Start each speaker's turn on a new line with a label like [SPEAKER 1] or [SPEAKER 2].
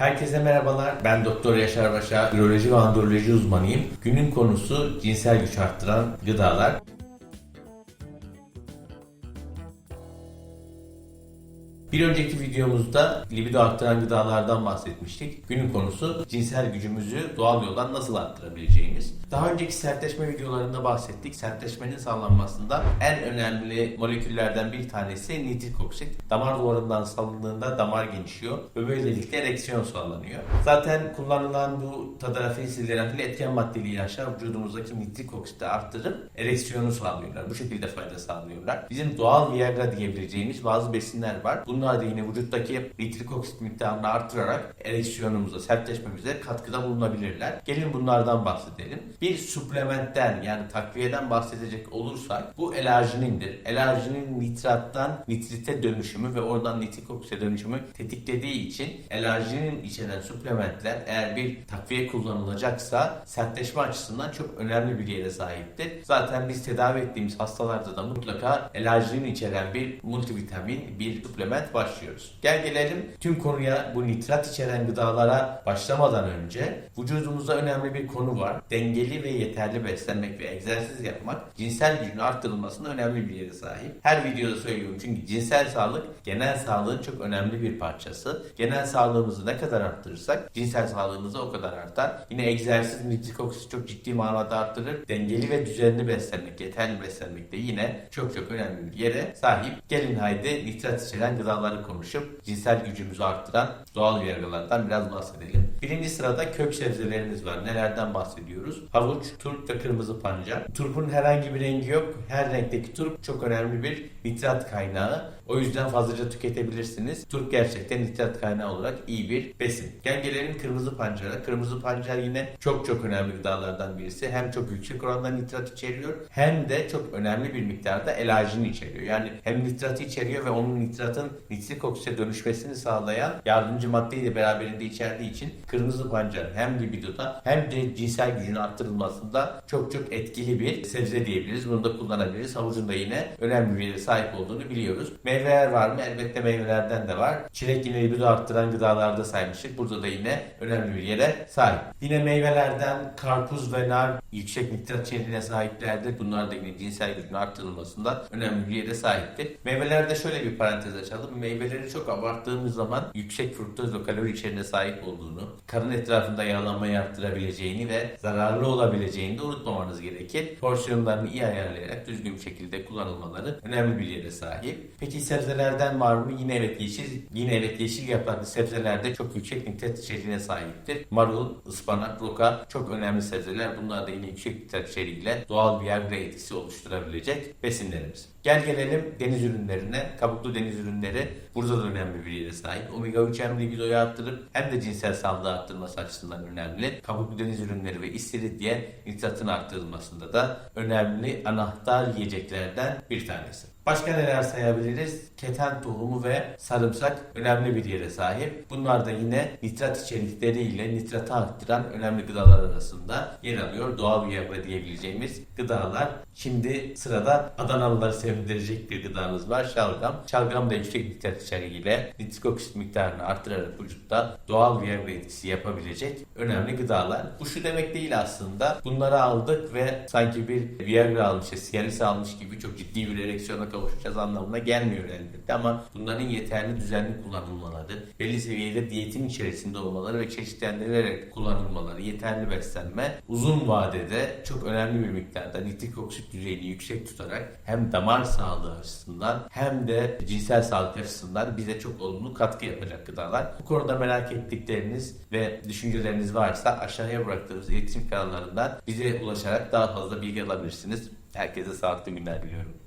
[SPEAKER 1] Herkese merhabalar. Ben Doktor Yaşar Başa, üroloji ve androloji uzmanıyım. Günün konusu cinsel güç arttıran gıdalar. Bir önceki videomuzda libido arttıran gıdalardan bahsetmiştik. Günün konusu cinsel gücümüzü doğal yoldan nasıl arttırabileceğimiz. Daha önceki sertleşme videolarında bahsettik. Sertleşmenin sağlanmasında en önemli moleküllerden bir tanesi nitrik oksit. Damar duvarından salındığında damar genişliyor ve böylelikle ereksiyon sağlanıyor. Zaten kullanılan bu tadalafil sildenafil etken maddeli ilaçlar vücudumuzdaki nitrik oksiti arttırıp ereksiyonu sağlıyorlar. Bu şekilde fayda sağlıyorlar. Bizim doğal Viagra diyebileceğimiz bazı besinler var. Bunlar da yine vücuttaki nitrik oksit miktarını arttırarak ereksiyonumuza, sertleşmemize katkıda bulunabilirler. Gelin bunlardan bahsedelim. Bir suplementten yani takviyeden bahsedecek olursak bu elarjinindir. Elarjinin nitrattan nitrite dönüşümü ve oradan nitrik oksite dönüşümü tetiklediği için elarjinin içeren suplementler eğer bir takviye kullanılacaksa sertleşme açısından çok önemli bir yere sahiptir. Zaten biz tedavi ettiğimiz hastalarda da mutlaka elarjinin içeren bir multivitamin, bir suplement başlıyoruz. Gel gelelim tüm konuya bu nitrat içeren gıdalara başlamadan önce vücudumuzda önemli bir konu var. Dengeli ve yeterli beslenmek ve egzersiz yapmak cinsel gücün arttırılmasında önemli bir yere sahip. Her videoda söylüyorum çünkü cinsel sağlık genel sağlığın çok önemli bir parçası. Genel sağlığımızı ne kadar arttırırsak cinsel sağlığımız o kadar artar. Yine egzersiz nitrik oksit çok ciddi manada arttırır. Dengeli ve düzenli beslenmek, yeterli beslenmek de yine çok çok önemli bir yere sahip. Gelin haydi nitrat içeren gıdaları konuşup cinsel gücümüzü arttıran doğal yargılardan biraz bahsedelim. Birinci sırada kök sebzelerimiz var. Nelerden bahsediyoruz? Havuç, turp ve kırmızı pancar. Turpun herhangi bir rengi yok. Her renkteki turp çok önemli bir nitrat kaynağı. O yüzden fazlaca tüketebilirsiniz. Turp gerçekten nitrat kaynağı olarak iyi bir besin. Gel gelelim kırmızı pancara. Kırmızı pancar yine çok çok önemli gıdalardan birisi. Hem çok yüksek oranda nitrat içeriyor hem de çok önemli bir miktarda elarjini içeriyor. Yani hem nitratı içeriyor ve onun nitratın nitrik oksite dönüşmesini sağlayan yardımcı maddeyi de beraberinde içerdiği için kırmızı pancar hem libidoda hem de cinsel gücün arttırılmasında çok çok etkili bir sebze diyebiliriz. Bunu da kullanabiliriz. Havucun da yine önemli bir sahip olduğunu biliyoruz. Meyveler var mı? Elbette meyvelerden de var. Çilek yine libido arttıran gıdalarda saymıştık. Burada da yine önemli bir yere sahip. Yine meyvelerden karpuz ve nar yüksek nitrat içeriğine sahiplerdir. Bunlar da yine cinsel gücün arttırılmasında önemli bir yere sahiptir. Meyvelerde şöyle bir parantez açalım. Meyveleri çok abarttığımız zaman yüksek fruktoz ve kalori içeriğine sahip olduğunu, karın etrafında yağlanmayı arttırabileceğini ve zararlı olabileceğini de unutmamanız gerekir. Porsiyonlarını iyi ayarlayarak düzgün bir şekilde kullanılmaları önemli bir yere sahip. Peki sebzelerden var mı? Yine evet yeşil, yine evet yeşil yapraklı sebzelerde çok yüksek nitrat içeriğine sahiptir. Marul, ıspanak, roka çok önemli sebzeler. Bunlar da yine yüksek nitrat içeriğiyle doğal bir Viagra etkisi oluşturabilecek besinlerimiz. Gel gelelim deniz ürünlerine. Kabuklu deniz ürünleri burada da önemli bir yere sahip. Omega 3 hem libidoyu arttırıp hem de cinsel sağlığı arttırması açısından önemli. Kabuklu deniz ürünleri ve istiridye nitratın arttırılmasında da önemli anahtar yiyeceklerden bir tanesi. Başka neler sayabiliriz? Keten tohumu ve sarımsak önemli bir yere sahip. Bunlar da yine nitrat içerikleriyle nitratı arttıran önemli gıdalar arasında yer alıyor. Doğal Viagra diyebileceğimiz gıdalar. Şimdi sırada Adanalıları sevindirecek bir gıdamız var. Şalgam. Şalgam da yüksek nitrat içeriğiyle nitrik oksit miktarını arttırarak vücutta doğal etkisi yapabilecek önemli gıdalar. Bu şu demek değil aslında. Bunları aldık ve sanki bir Viagra almışız, Cialis almış gibi çok ciddi bir ereksiyona kavuşacağız anlamına gelmiyor elbette ama bunların yeterli düzenli kullanılmaları, belli seviyede diyetin içerisinde olmaları ve çeşitlendirilerek kullanılmaları, yeterli beslenme uzun vadede çok önemli bir miktarda nitrik oksit düzeyini yüksek tutarak hem damar sağlığı açısından hem de cinsel sağlık açısından bize çok olumlu katkı yapacak gıdalar. Bu konuda merak ettikleriniz ve düşünceleriniz varsa aşağıya bıraktığımız iletişim kanallarından bize ulaşarak daha fazla bilgi alabilirsiniz. Herkese sağlıklı günler diliyorum.